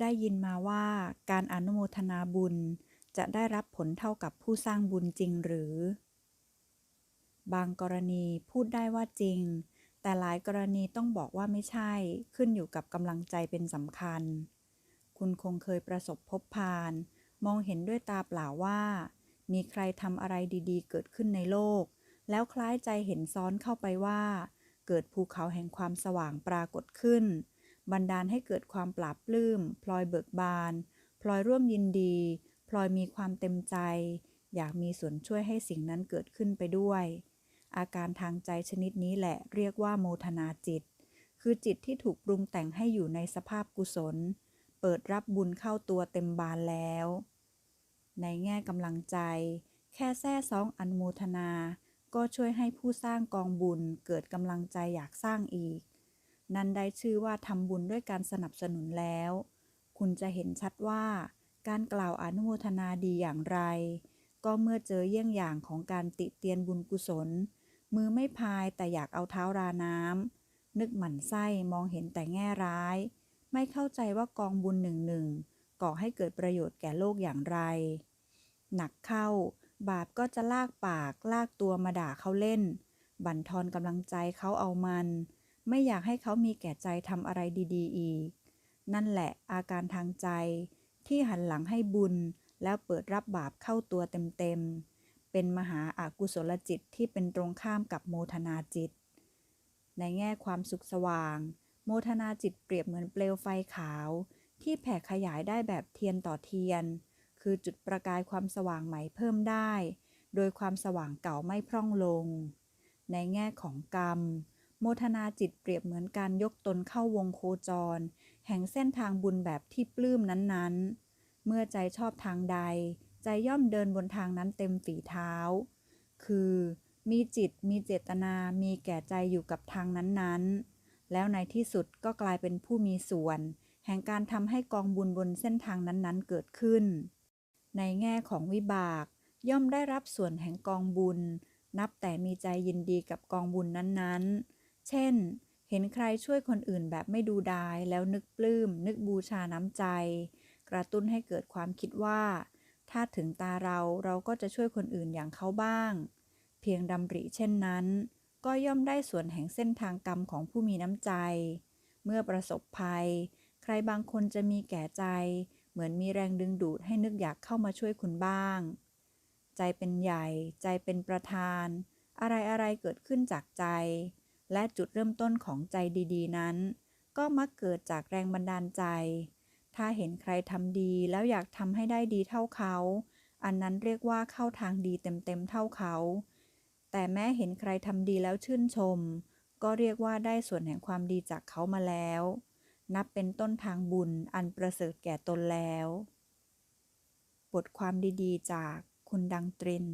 ได้ยินมาว่าการอนุโมทนาบุญจะได้รับผลเท่ากับผู้สร้างบุญจริงหรือ บางกรณีพูดได้ว่าจริง แต่หลายกรณีต้องบอกว่าไม่ใช่ขึ้นอยู่กับกำลังใจเป็นสำคัญ คุณคงเคยประสบพบพาน มองเห็นด้วยตาเปล่าว่า มีใครทำอะไรดีๆ เกิดขึ้นในโลก แล้วคล้ายใจเห็นซ้อนเข้าไปว่า เกิดภูเขาแห่งความสว่างปรากฏขึ้น บันดาลให้เกิดความปราบปลื้ม พลอยเบิกบาน พลอยร่วมยินดี พลอยมีความเต็มใจ อยากมีส่วนช่วยให้สิ่งนั้นเกิดขึ้นไปด้วย อาการทางใจชนิดนี้แหละเรียกว่าโมทนาจิต คือจิตที่ถูกปรุงแต่งให้อยู่ในสภาพกุศล เปิดรับบุญเข้าตัวเต็มบานแล้ว ในแง่กำลังใจ แค่แท้ซองอนโมทนา ก็ช่วยให้ผู้สร้างกองบุญเกิดกำลังใจอยากสร้างอีก นั่นได้ชื่อว่าทำบุญด้วยการสนับสนุนแล้ว คุณจะเห็นชัดว่า การกล่าวอนุโมทนาดีอย่างไร ก็เมื่อเจอเยี่ยงอย่างของการติเตียนบุญกุศล มือไม่พายแต่อยากเอาเท้าราน้ำนึกหมั่นไส้มองเห็นแต่แง่ร้าย ไม่เข้าใจว่ากองบุญหนึ่งหนึ่งก่อให้เกิดประโยชน์แก่โลกอย่างไร หนักเข้า บาปก็จะลากปากลากตัวมาด่าเขาเล่น บั่นทอนกำลังใจเขาเอามัน ไม่อยากให้เขามีแก่ใจทำอะไรดีๆ อีก นั่นแหละอาการทางใจ ที่หันหลังให้บุญแล้วเปิดรับบาปเข้าตัวเต็มๆ เป็นมหาอากุศลจิตที่เป็นตรงข้ามกับโมทนาจิต ในแง่ความสุขสว่าง โมทนาจิตเปรียบเหมือนเปลวไฟขาว ที่แผ่ขยายได้แบบเทียนต่อเทียน คือจุดประกายความสว่างใหม่เพิ่มได้ โดยความสว่างเก่าไม่พร่องลง ในแง่ของกรรม โมทนาจิตเปรียบเหมือนการยกตนเข้าวงโคจร แห่งเส้นทางบุญแบบที่ปลื้มนั้นๆ เมื่อใจชอบทางใด ใจย่อมเดินบนทางนั้นเต็มฝีเท้า คือ มีจิตมีเจตนา มีแก่ใจอยู่กับทางนั้นๆ แล้วในที่สุดก็กลายเป็นผู้มีส่วน แห่งการทำให้กองบุญบนเส้นทางนั้นๆ เกิดขึ้น ในแง่ของวิบาก ย่อมได้รับส่วนแห่งกองบุญ นับแต่มีใจยินดีกับกองบุญนั้นๆ เช่น เห็นใครช่วยคนอื่นแบบไม่ดูดาย แล้วนึกปลื้ม นึกบูชาน้ำใจ กระตุ้นให้เกิดความคิดว่า ถ้าถึงตาเราเราก็จะช่วยคนอื่นอย่างเขาบ้าง เพียงดำริเช่นนั้น ก็ย่อมได้ส่วนแห่งเส้นทางกรรมของผู้มีน้ำใจ เมื่อประสบภัย ใครบางคนจะมีแก่ใจ เหมือนมีแรงดึงดูดให้นึกอยากเข้ามาช่วยคุณบ้าง ใจเป็นใหญ่ ใจเป็นประธาน อะไรอะไรเกิดขึ้นจากใจ และจุดเริ่มต้นของใจดีๆ นั้น ก็มักเกิดจากแรงบันดาลใจ ถ้าเห็นใครทำดีแล้วอยากทำให้ได้ดีเท่าเขา อันนั้นเรียกว่าเข้าทางดีเต็มๆเท่าเขา แต่แม้เห็นใครทำดีแล้วชื่นชม ก็เรียกว่าได้ส่วนแห่งความดีจากเขามาแล้ว นับเป็นต้นทางบุญอันประเสริฐแก่ตนแล้ว บทความดีๆ จากคุณดังตริน